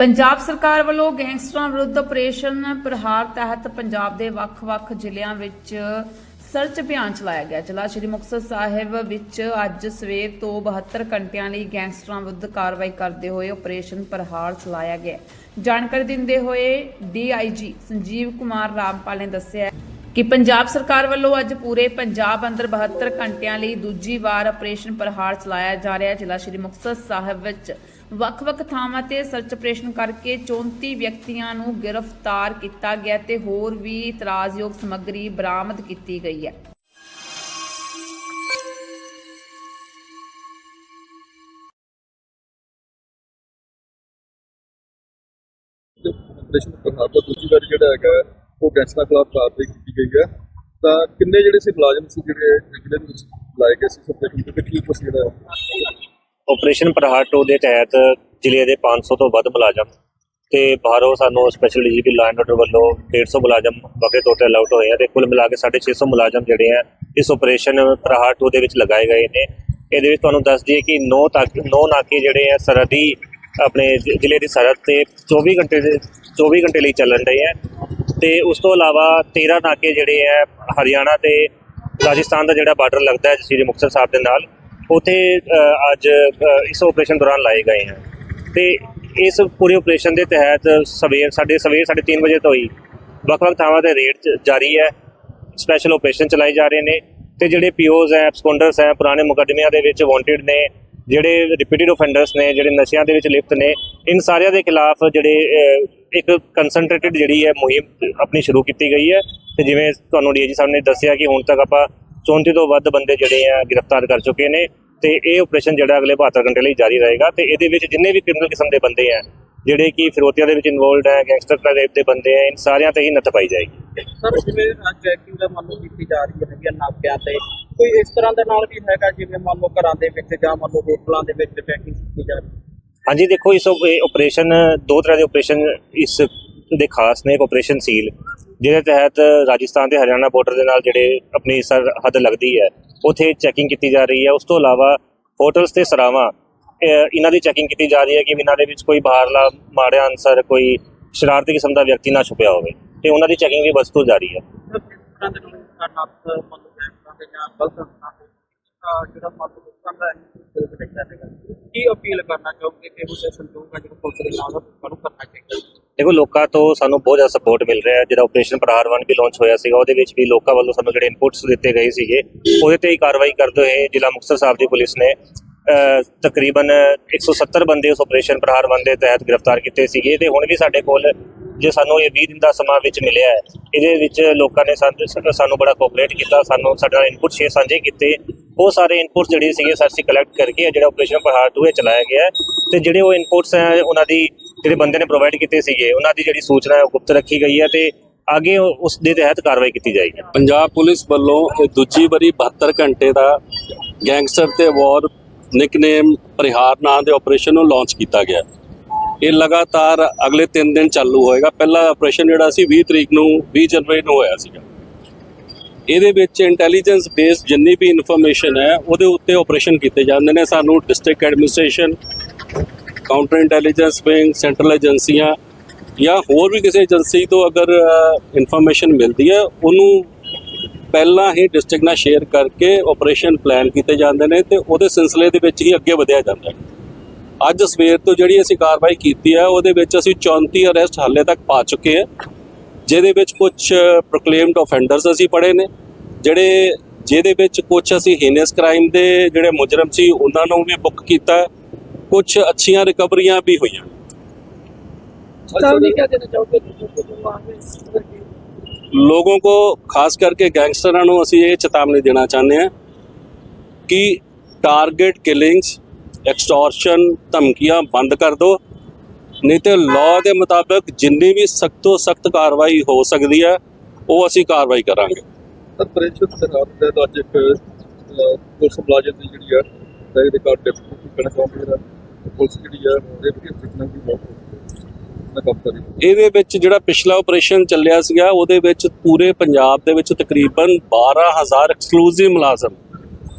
ਪੰਜਾਬ ਸਰਕਾਰ ਵੱਲੋਂ ਗੈਂਗਸਟਰਾਂ ਵਿਰੁੱਧ ਆਪਰੇਸ਼ਨ ਪ੍ਰਹਾਰ ਤਹਿਤ ਪੰਜਾਬ ਦੇ ਵੱਖ-ਵੱਖ ਜ਼ਿਲ੍ਹਿਆਂ ਵਿੱਚ ਸਰਚ ਅਭਿਆਨ ਚਲਾਇਆ ਗਿਆ। ਜ਼ਿਲ੍ਹਾ ਸ਼੍ਰੀ ਮੁਕਤਸਰ ਸਾਹਿਬ ਵਿੱਚ ਅੱਜ ਸਵੇਰ ਤੋਂ 72 ਘੰਟਿਆਂ ਲਈ ਗੈਂਗਸਟਰਾਂ ਵਿਰੁੱਧ ਕਾਰਵਾਈ ਕਰਦੇ ਹੋਏ ਆਪਰੇਸ਼ਨ ਪ੍ਰਹਾਰ ਚਲਾਇਆ ਗਿਆ। ਜਾਣਕਾਰੀ ਦਿੰਦੇ ਹੋਏ ਡੀਆਈਜੀ ਸੰਜੀਵ ਕੁਮਾਰ ਰਾਮਪਾਲ ਨੇ ਦੱਸਿਆ ਕਿ ਪੰਜਾਬ ਸਰਕਾਰ ਵੱਲੋਂ ਅੱਜ ਪੂਰੇ ਪੰਜਾਬ ਅੰਦਰ 72 ਘੰਟਿਆਂ ਲਈ ਦੂਜੀ ਵਾਰ ਆਪਰੇਸ਼ਨ ਪ੍ਰਹਾਰ ਚਲਾਇਆ ਜਾ ਰਿਹਾ। ਹੈ ਜ਼ਿਲ੍ਹਾ ਸ਼੍ਰੀ ਮੁਕਤਸਰ ਸਾਹਿਬ ਵਿੱਚ ਵੱਖ-ਵੱਖ ਥਾਵਾਂ ਤੇ ਸਰਚ ਆਪਰੇਸ਼ਨ ਕਰਕੇ 34 ਵਿਅਕਤੀਆਂ ਨੂੰ ਗ੍ਰਿਫਤਾਰ ਕੀਤਾ ਗਿਆ ਤੇ ਹੋਰ ਵੀ ਇਤਰਾਜ਼ਯੋਗ ਸਮੱਗਰੀ ਬਰਾਮਦ ਕੀਤੀ ਗਈ ਹੈ। ਆਪਰੇਸ਼ਨ ਪ੍ਰਹਾਰ ਦਾ ਦੂਜੀ ਵਾਰ ਜਿਹੜਾ ਹੈਗਾ, ਉਹ ਗੈਂਗਸਟਰਾਂ ਖਿਲਾਫ ਕਾਰਵਾਈ ਕੀਤੀ ਗਈ ਹੈ। ਤਾਂ ਕਿੰਨੇ ਜਿਹੜੇ ਸੀ ਮੁਲਾਜ਼ਮ ਸੀ ਜਿਹੜੇ ਜ਼ਿਲ੍ਹੇ ਲਾਏ ਗਏ ਸੀ? ਆਪਰੇਸ਼ਨ ਤੇ ਕੀ ਕੁਛ ਜਿਹੜਾ ਆਪਰੇਸ਼ਨ ਪ੍ਰਹਾਰ 2 ਦੇ ਤਹਿਤ ਜ਼ਿਲ੍ਹੇ ਦੇ 500 ਤੋਂ ਵੱਧ ਮੁਲਾਜ਼ਮ ਤੇ ਬਾਹਰੋਂ ਸਾਨੂੰ special DGP law and order ਵੱਲੋਂ 150 ਮੁਲਾਜ਼ਮ ਵੱਖਰੇ ਤੌਰ 'ਤੇ ਅਲਾਉਟ ਹੋਏ ਆ ਤੇ ਕੁੱਲ ਮਿਲਾ ਕੇ 650 ਮੁਲਾਜ਼ਮ ਜਿਹੜੇ ਆ, ਇਸ ਆਪਰੇਸ਼ਨ ਪ੍ਰਹਾਰ 2 ਦੇ ਵਿੱਚ ਲਗਾਏ ਗਏ ਨੇ। ਇਹਦੇ ਵਿੱਚ ਤੁਹਾਨੂੰ ਦੱਸ ਦਈਏ ਕਿ 9 ਤੱਕ 9 ਨਾਕੇ ਜਿਹੜੇ ਆ ਸਰਹੱਦੀ ਆਪਣੇ ਜ਼ਿਲ੍ਹੇ ਦੀ ਸਰਹੱਦ ਤੇ 24 ਘੰਟੇ ਦੇ 24 ਘੰਟੇ ਲਈ ਚੱਲਣ ਰਹੇ ਆ। ਤੇ ਉਸ ਤੋਂ ਇਲਾਵਾ 13 ਨਾਕੇ ਜਿਹੜੇ ਆ ਹਰਿਆਣਾ ਤੇ ਰਾਜਸਥਾਨ ਦਾ ਜਿਹੜਾ ਬਾਰਡਰ ਲੱਗਦਾ ਹੈ ਸ੍ਰੀ ਮੁਕਤਸਰ ਸਾਹਿਬ ਦੇ ਨਾਲ ਉਥੇ ਅੱਜ ਇਸ ਆਪਰੇਸ਼ਨ ਦੌਰਾਨ ਲਾਏ ਗਏ ਹਨ। ਤੇ ਇਸ ਪੂਰੇ ਆਪਰੇਸ਼ਨ ਦੇ ਤਹਿਤ ਸਵੇਰ, ਸਾਡੇ ਸਵੇਰ 3:30 ਵਜੇ ਤੋਂ ਹੀ ਵੱਖ-ਵੱਖ ਥਾਵਾਂ ਤੇ ਰੇਡ ਜਾਰੀ ਹੈ। ਸਪੈਸ਼ਲ ਆਪਰੇਸ਼ਨ ਚਲਾਏ ਜਾ ਰਹੇ ਨੇ ਤੇ ਜਿਹੜੇ ਪੀਓਜ਼ ਹੈ ਐਬਸਕੌਂਡਰਸ ਹੈ, ਪੁਰਾਣੇ ਮੁਕੱਦਮਿਆਂ ਦੇ ਵਿੱਚ ਵਾਂਟਡ ਨੇ, ਜਿਹੜੇ ਰਿਪੀਟਿਡ ਆਫੈਂਡਰਸ ਨੇ, ਜਿਹੜੇ ਨਸ਼ਿਆਂ ਦੇ ਵਿੱਚ ਲਿਪਤ ਨੇ, ਇਨ ਸਾਰਿਆਂ ਦੇ ਖਿਲਾਫ ਜਿਹੜੇ ਇੱਕ ਕਨਸੈਂਟਰੇਟਿਡ ਜਿਹੜੀ ਹੈ ਮੁਹਿੰਮ ਆਪਣੀ ਸ਼ੁਰੂ ਕੀਤੀ ਗਈ ਹੈ। ਤੇ ਜਿਵੇਂ ਤੁਹਾਨੂੰ ਡੀਜੀ ਸਾਹਿਬ ਨੇ ਦੱਸਿਆ ਕਿ ਹੁਣ ਤੱਕ ਆਪਾਂ 34 ਤੋਂ ਵੱਧ ਬੰਦੇ ਜਿਹੜੇ ਆ ਗ੍ਰਿਫਤਾਰ ਕਰ ਚੁੱਕੇ ਨੇ ਤੇ ਇਹ ਆਪਰੇਸ਼ਨ ਜਿਹੜਾ ਅਗਲੇ 72 ਘੰਟੇ ਲਈ ਜਾਰੀ ਰਹੇਗਾ ਤੇ ਇਹਦੇ ਵਿੱਚ ਜਿੰਨੇ ਵੀ ਕ੍ਰਿਮੀਨਲ ਕਿਸਮ ਦੇ ਬੰਦੇ ਆ ਜਿਹੜੇ ਕਿ ਫਿਰੋਤੀਆਂ ਦੇ ਵਿੱਚ ਇਨਵੋਲਡ ਹੈ ਗੈਂਗਸਟਰ ਟਾਈਪ ਦੇ ਬੰਦੇ ਆ ਇਨ ਸਾਰਿਆਂ ਤੇ ਹੀ ਨੱਥ ਪਾਈ ਜਾਏਗੀ। ਸਰ ਜਿਵੇਂ ਚੈਕਿੰਗ ਦਾ ਮੰਨ ਲਓ ਕੀਤੀ ਜਾ ਰਹੀ ਹੈ ਨਾਕਿਆਂ ਤੇ ਕੋਈ ਇਸ ਤਰ੍ਹਾਂ ਦੇ ਨਾਲ ਵੀ ਹੈਗਾ ਜਿਵੇਂ ਮੰਨ ਲਓ ਘਰਾਂ ਦੇ ਵਿੱਚ ਜਾਂ ਮੰਨ ਲਓ ਹੋਟਲਾਂ ਦੇ ਵਿੱਚ ਚੈਕਿੰਗ ਕੀਤੀ ਜਾ ਰਹੀ? ਹੈ ਹਾਂਜੀ ਦੇਖੋ ਇਸ ਆਪਰੇਸ਼ਨ ਦੋ ਤਰ੍ਹਾਂ ਦੇ ਆਪਰੇਸ਼ਨ ਇਸ ਦੇ ਖਾਸ ਨੇ ਇੱਕ ਆਪਰੇਸ਼ਨ ਸੀਲ ਜਿਹਦੇ ਤਹਿਤ ਰਾਜਸਥਾਨ ਤੇ ਹਰਿਆਣਾ ਬਾਰਡਰ ਦੇ ਨਾਲ ਜਿਹੜੇ ਆਪਣੀ ਸਰਹੱਦ ਲੱਗਦੀ ਹੈ, ਉਥੇ ਚੈਕਿੰਗ ਕੀਤੀ ਜਾ ਰਹੀ ਹੈ। ਉਸ ਤੋਂ ਇਲਾਵਾ ਹੋਟਲਸ ਤੇ ਸਰਾਵਾਂ ਇਹਨਾਂ ਦੀ ਚੈਕਿੰਗ ਕੀਤੀ ਜਾ ਰਹੀ ਹੈ ਕਿ ਇਹਨਾਂ ਦੇ ਵਿੱਚ ਕੋਈ ਬਾਹਰਲਾ ਮਾੜਿਆ ਅਨਸਰ ਕੋਈ ਸ਼ਰਾਰਤੀ ਕਿਸਮ ਦਾ ਵਿਅਕਤੀ ਨਾ ਛੁਪਿਆ ਹੋਵੇ ਤੇ ਉਹਨਾਂ ਦੀ ਚੈਕਿੰਗ ਵੀ ਵਸਤੂ ਜਾਰੀ ਹੈ। ਕੀ ਅਪੀਲ ਕਰਨਾ ਚਾਹੋਗੇ ਕਿ ਇਹੋ ਜਿਹੇ ਸੰਯੋਗ ਜਿਹੜਾ ਪੁਲਿਸ ਦੇ ਨਾਲ ਕਰਨਾ ਚਾਹੀਦਾ? ਦੇਖੋ ਲੋਕਾਂ ਤੋਂ ਸਾਨੂੰ ਬਹੁਤ ਜ਼ਿਆਦਾ ਸਪੋਰਟ ਮਿਲ ਰਿਹਾ ਹੈ। ਜਿਹੜਾ ਆਪਰੇਸ਼ਨ ਪ੍ਰਹਾਰ 1 ਵੀ ਲਾਂਚ ਹੋਇਆ ਸੀਗਾ ਉਹਦੇ ਵਿੱਚ ਵੀ ਲੋਕਾਂ ਵੱਲੋਂ ਸਾਨੂੰ ਜਿਹੜੇ ਇਨਪੁਟਸ ਦਿੱਤੇ ਗਏ ਸੀਗੇ ਉਹਦੇ ਤੇ ਹੀ ਕਾਰਵਾਈ ਕਰਦੇ ਹੋਏ ਜ਼ਿਲ੍ਹਾ ਮੁਕਤਸਰ ਸਾਹਿਬ ਦੀ ਪੁਲਿਸ ਨੇ ਅਹ, ਤਕਰੀਬਨ 170 ਬੰਦੇ ਉਸ ਆਪਰੇਸ਼ਨ ਪ੍ਰਹਾਰ 1 ਦੇ ਤਹਿਤ ਗ੍ਰਿਫਤਾਰ ਕੀਤੇ ਸੀਗੇ। ਤੇ ਹੁਣ ਵੀ ਸਾਡੇ ਕੋਲ ਜੇ ਸਾਨੂੰ ਇਹ 20 ਦਿਨ ਦਾ ਸਮਾਂ ਵਿੱਚ ਮਿਲਿਆ ਹੈ ਇਹਦੇ ਵਿੱਚ ਲੋਕਾਂ ਨੇ ਸਾਨੂੰ ਸਾਨੂੰ ਬੜਾ ਕੋਆਪਰੇਟ ਕੀਤਾ ਸਾਨੂੰ ਸਾਡੇ ਨਾਲ ਇਨਪੁਟ ਸ਼ੇਅਰ ਸਾਂਝੇ ਕੀਤੇ। ਉਹ ਸਾਰੇ ਇਨਪੁਟਸ ਜਿਹੜੇ ਸੀਗੇ ਸਰ ਅਸੀਂ ਕਲੈਕਟ ਕਰਕੇ ਜਿਹੜਾ ਆਪਰੇਸ਼ਨ ਪ੍ਰਹਾਰ 2 ਚਲਾਇਆ ਗਿਆ ਹੈ। ਤੇ ਜਿਹੜੇ ਉਹ ਇਨਪੁਟਸ ਹੈ ਉਹਨਾਂ ਦੀ ਜਿਹੜੇ ਬੰਦੇ ਨੇ ਪ੍ਰੋਵਾਈਡ ਕੀਤੇ ਸੀਗੇ, ਉਹਨਾਂ ਦੀ ਜਿਹੜੀ ਸੂਚਨਾ ਹੈ ਉਹ ਗੁਪਤ ਰੱਖੀ ਗਈ ਹੈ ਤੇ ਅੱਗੇ ਉਹ- ਉਸ ਦੇ ਤਹਿਤ ਕਾਰਵਾਈ ਕੀਤੀ ਜਾਏਗੀ। ਪੰਜਾਬ ਪੁਲਿਸ ਵੱਲੋਂ ਇਹ ਦੂਜੀ ਵਾਰੀ 72 ਘੰਟੇ ਦਾ ਗੈਂਗਸਟਰ ਤੇ ਵਾਰ ਨਿਕਨੇਮ ਪਰਿਹਾਰ ਨਾਂ ਦੇ ਆਪਰੇਸ਼ਨ ਨੂੰ ਲਾਂਚ ਕੀਤਾ ਗਿਆ। ਇਹ ਲਗਾਤਾਰ ਅਗਲੇ 3 ਦਿਨ ਚਾਲੂ ਹੋਏਗਾ। ਪਹਿਲਾ ਆਪਰੇਸ਼ਨ ਜਿਹੜਾ ਸੀ 20 ਤਰੀਕ ਨੂੰ 20 ਜਨਵਰੀ ਨੂੰ ਹੋਇਆ ਸੀਗਾ। ਇਹਦੇ ਵਿੱਚ ਇੰਟੈਲੀਜੈਂਸ ਬੇਸਡ ਜਿੰਨੀ ਵੀ ਇਨਫੋਰਮੇਸ਼ਨ ਹੈ, ਉਹਦੇ ਉੱਤੇ ਆਪਰੇਸ਼ਨ ਕੀਤੇ ਜਾਂਦੇ ਨੇ। ਸਾਨੂੰ district administration counter intelligence wing central ਏਜੰਸੀਆਂ ਜਾਂ ਹੋਰ ਵੀ ਕਿਸੇ ਏਜੰਸੀ ਤੋਂ ਅਗਰ ਇਨਫੋਰਮੇਸ਼ਨ ਮਿਲਦੀ ਹੈ, ਉਹਨੂੰ ਪਹਿਲਾਂ ਹੀ ਡਿਸਟ੍ਰਿਕਟ ਨਾਲ ਸ਼ੇਅਰ ਕਰਕੇ ਆਪਰੇਸ਼ਨ ਪਲਾਨ ਕੀਤੇ ਜਾਂਦੇ ਨੇ ਤੇ ਉਹਦੇ ਸਿਲਸਿਲੇ ਦੇ ਵਿੱਚ ਹੀ ਅੱਗੇ ਵਧਿਆ ਜਾਂਦਾ ਹੈ। ਅੱਜ ਸਵੇਰ ਤੋਂ ਜਿਹੜੀ ਅਸੀਂ ਕਾਰਵਾਈ ਕੀਤੀ ਹੈ, ਉਹਦੇ ਵਿੱਚ ਅਸੀਂ 34 ਅਰੈਸਟ ਹਾਲੇ ਤੱਕ ਪਾ ਚੁੱਕੇ ਹਾਂ, ਜਿਹਦੇ ਵਿੱਚ ਕੁਝ ਪ੍ਰੋਕਲੇਮਡ ਆਫੈਂਡਰਸ ਅਸੀਂ ਪੜੇ ਨੇ, ਜਿਹੜੇ, ਜਿਹਦੇ ਵਿੱਚ ਕੁਝ ਅਸੀਂ ਹੀਨਸ ਕ੍ਰਾਈਮ ਦੇ ਜਿਹੜੇ ਮੁਜਰਮ ਸੀ, ਉਹਨਾਂ ਨੂੰ ਵੀ ਬੁੱਕ ਕੀਤਾ ਕੁਝ ਅੱਛੀਆਂ ਰਿਕਵਰੀਆਂ ਵੀ ਹੋਈਆਂ। ਲੋਗों को खास करके ਗੈਂਗਸਟਰਾਂ ਨੂੰ ਅਸੀਂ ਇਹ ਚੇਤਾਵਨੀ ਦੇਣਾ ਚਾਹੁੰਦੇ ਹਾਂ ਕਿ ਟਾਰਗੇਟ ਕਿਲਿੰਗਸ ਐਕਸਟੋਰਸ਼ਨ ਧਮਕੀਆਂ ਬੰਦ ਕਰ ਦਿਓ। ਨਹੀਂ ਤੇ ਲਾਅ ਦੇ ਮੁਤਾਬਕ ਜਿੰਨੀ ਵੀ ਸਖਤੋ ਸਖਤ ਕਾਰਵਾਈ ਹੋ ਸਕਦੀ ਹੈ ਉਹ ਅਸੀਂ ਕਾਰਵਾਈ ਕਰਾਂਗੇ। ਸਰ ਸਰਕਾਰ ਦੇ ਅੱਜ ਇੱਕ ਪੁਲਿਸ ਜਿਹੜੀ ਹੈ ਦਾ ਰਿਕਾਰਡ ਡਿਪਟੀ ਕਣਕ ਆਉਂਦੀ ਹੈ ਪੁਲਿਸ ਜਿਹੜੀ ਹੈ ਉਹਦੇ ਵਿੱਚ ਸਿੱਖਣਾ ਵੀ ਬਹੁਤ ਇਹਦੇ ਵਿੱਚ ਜਿਹੜਾ ਪਿਛਲਾ ਆਪਰੇਸ਼ਨ ਚੱਲਿਆ ਸੀਗਾ, ਉਹਦੇ ਵਿੱਚ ਪੂਰੇ ਪੰਜਾਬ ਦੇ ਵਿੱਚ ਤਕਰੀਬਨ 12000 ਐਕਸਕਲੂਸਿਵ ਮੁਲਾਜ਼ਮ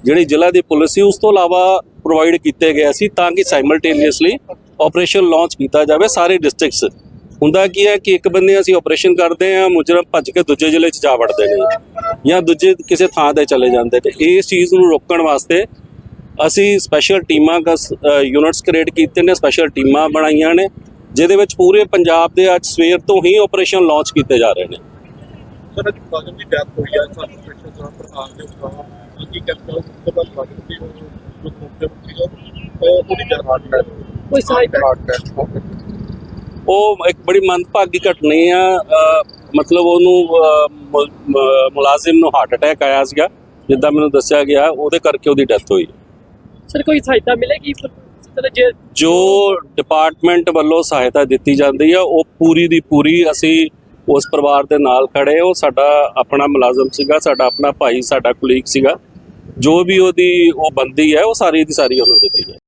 ਜਿਹੜੀ ਜ਼ਿਲ੍ਹਾ ਦੀ ਪੁਲਿਸ ਸੀ, ਉਸ ਤੋਂ ਇਲਾਵਾ ਪ੍ਰੋਵਾਈਡ ਕੀਤੇ ਗਏ ਸੀ ਤਾਂ ਕਿ ਸਾਈਮਲਟੇਨੀਅਸਲੀ ਆਪਰੇਸ਼ਨ ਲਾਂਚ ਕੀਤਾ ਜਾਵੇ ਸਾਰੇ ਡਿਸਟ੍ਰਿਕਟਸ ਹੁੰਦਾ ਕੀ ਹੈ ਕਿ ਇੱਕ ਬੰਦੇ ਅਸੀਂ ਆਪਰੇਸ਼ਨ ਕਰਦੇ ਆ ਮੁਜਰਮ ਭੱਜ ਕੇ ਦੂਜੇ ਜ਼ਿਲ੍ਹੇ 'ਚ ਜਾ ਵੜਦੇ ਨੇ ਜਾਂ ਦੂਜੇ ਕਿਸੇ ਥਾਂ ਤੇ ਚਲੇ ਜਾਂਦੇ ਤੇ ਇਸ ਚੀਜ਼ ਨੂੰ ਰੋਕਣ ਵਾਸਤੇ ਅਸੀਂ ਸਪੈਸ਼ਲ ਟੀਮਾਂ ਦਾ ਯੂਨਿਟਸ ਕ੍ਰੀਏਟ ਕੀਤੇ ਨੇ ਸਪੈਸ਼ਲ ਟੀਮਾਂ ਬਣਾਈਆਂ ਨੇ ਜਿਹਦੇ ਵਿੱਚ ਪੂਰੇ ਪੰਜਾਬ ਦੇ ਅੱਜ ਸਵੇਰ ਤੋਂ ਹੀ ਆਪਰੇਸ਼ਨ ਲਾਂਚ ਕੀਤੇ ਜਾ ਰਹੇ ਨੇ। ਸਰ ਅੱਜ ਮੁਲਾਜ਼ਮ ਦੀ ਡੈਥ ਹੋਈ ਹੈ ਸਾਨੂੰ ਪ੍ਰੈਸ਼ਰ ਦਾ ਪ੍ਰਧਾਨ ਦੇ ਉੱਪਰ ਕੀ ਕਹਿੰਦਾ ਉਸ ਤੋਂ ਬਾਅਦ ਮੁਲਾਜ਼ਮ ਦੀ ਜੋ ਮੁੱਖ ਸੀਗਾ ਉਹ ਉਹਦੀ ਜਰਮਾਨ ਹੈ ਕੋਈ ਸਹਾਇਤਾ ਹੈ ਉਹ ਇੱਕ ਬੜੀ ਮੰਦਭਾਗੀ ਘਟਨਾ ਆ ਮਤਲਬ ਉਹਨੂੰ ਮੁਲਾਜ਼ਮ ਨੂੰ ਹਾਰਟ ਅਟੈਕ ਆਇਆ ਸੀਗਾ ਜਿੱਦਾਂ ਮੈਨੂੰ ਦੱਸਿਆ ਗਿਆ ਉਹਦੇ ਕਰਕੇ ਉਹਦੀ ਡੈਥ ਹੋਈ। ਸਰ, ਕੋਈ ਸਹਾਇਤਾ ਮਿਲੇਗੀ? ਜੋ ਡਿਪਾਰਟਮੈਂਟ ਵੱਲੋਂ ਸਹਾਇਤਾ ਦਿੱਤੀ ਜਾਂਦੀ ਹੈ ਉਹ ਪੂਰੀ ਦੀ ਪੂਰੀ ਅਸੀਂ ਉਸ ਪਰਿਵਾਰ ਦੇ ਨਾਲ ਖੜੇ ਉਹ ਸਾਡਾ ਆਪਣਾ ਮੁਲਾਜ਼ਮ ਸੀਗਾ, ਸਾਡਾ ਆਪਣਾ ਭਾਈ, ਸਾਡਾ ਕੁਲੀਗ ਸੀਗਾ। ਜੋ ਵੀ ਉਹਦੀ ਉਹ ਬੰਦੀ ਹੈ, ਉਹ ਸਾਰੀ ਦੀ ਸਾਰੀ ਉਹਨੂੰ ਦਿੱਤੀ ਜਾਏ